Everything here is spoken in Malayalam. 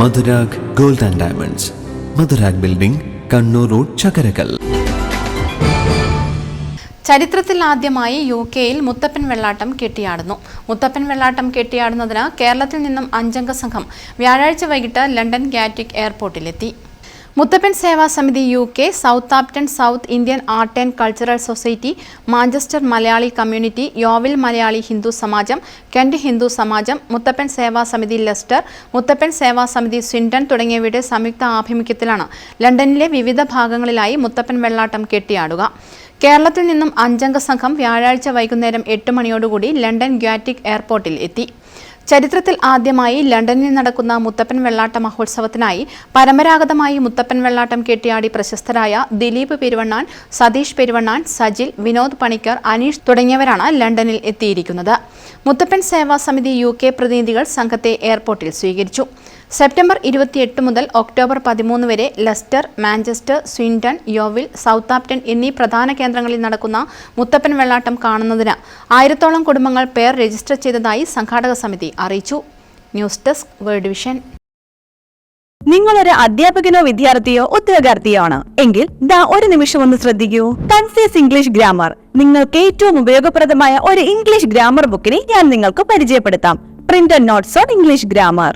Madhurag gold and diamonds. Madhurag building Kannur road Chakkarakal. ചരിത്രത്തിൽ ആദ്യമായി യു കെയിൽ മുത്തപ്പൻ വെള്ളാട്ടം കെട്ടിയാടുന്നു. മുത്തപ്പൻ വെള്ളാട്ടം കെട്ടിയാടുന്നതിന് കേരളത്തിൽ നിന്നും അഞ്ചംഗ സംഘം വ്യാഴാഴ്ച വൈകിട്ട് London ഗാറ്റിക് എയർപോർട്ടിലെത്തി. Muthappan Seva Samiti U K Southampton South Indian art and cultural society Manchester Malayali community Yeovil Malayali Hindu Samajam Kent Hindu Samajam Muthappan Seva Samiti Leicester Muthappan സേവാ സമിതി സ്വിൻഡൻ തുടങ്ങിയവയുടെ സംയുക്ത ആഭിമുഖ്യത്തിലാണ്. ലണ്ടനിലെ വിവിധ ഭാഗങ്ങളിലായി മുത്തപ്പൻ വെള്ളാട്ടം കെട്ടിയാടുക. കേരളത്തിൽ നിന്നും അഞ്ചംഗ സംഘം വ്യാഴാഴ്ച വൈകുന്നേരം എട്ട് മണിയോടുകൂടി ലണ്ടൻ ഗ്യാറ്റിക് എയർപോർട്ടിൽ എത്തി. ചരിത്രത്തിൽ ആദ്യമായി ലണ്ടനിൽ നടക്കുന്ന മുത്തപ്പൻ വെള്ളാട്ട മഹോത്സവത്തിനായി പരമ്പരാഗതമായി മുത്തപ്പൻ വെള്ളാട്ടം കെട്ടിയാടി പ്രശസ്തരായ ദിലീപ് പെരുവണ്ണാൻ സതീഷ് പെരുവണ്ണാൻ സജിൽ വിനോദ് പണിക്കർ അനീഷ് തുടങ്ങിയവരാണ് ലണ്ടനിൽ എത്തിയിരിക്കുന്നത്. മുത്തപ്പൻ സേവാ സമിതി യു കെ പ്രതിനിധികൾ സംഘത്തെ എയർപോർട്ടിൽ സ്വീകരിച്ചു. സെപ്റ്റംബർ ഇരുപത്തിയെട്ട് മുതൽ ഒക്ടോബർ പതിമൂന്ന് വരെ ലെസ്റ്റർ മാഞ്ചസ്റ്റർ സ്വിൻഡൺ യോവിൽ സൗത്താപ്റ്റൺ എന്നീ പ്രധാന കേന്ദ്രങ്ങളിൽ നടക്കുന്ന മുത്തപ്പൻ വെള്ളാട്ടം കാണുന്നതിന് ആയിരത്തോളം കുടുംബങ്ങൾ പേർ രജിസ്റ്റർ ചെയ്തതായി സംഘാടക സമിതി അറിയിച്ചു. News desk World Vision. നിങ്ങളൊരു അധ്യാപകനോ വിദ്യാർത്ഥിയോ ഉദ്യോഗാർത്ഥിയോ ആണ് എങ്കിൽ ദാ ഒരു നിമിഷം ഒന്ന് ശ്രദ്ധിക്കൂ. കൺസേസ് ഇംഗ്ലീഷ് ഗ്രാമർ നിങ്ങൾക്ക് ഏറ്റവും ഉപയോഗപ്രദമായ ഒരു ഇംഗ്ലീഷ് ഗ്രാമർ ബുക്കിനെ ഞാൻ നിങ്ങൾക്ക് പരിചയപ്പെടുത്താം. Print notes on English grammar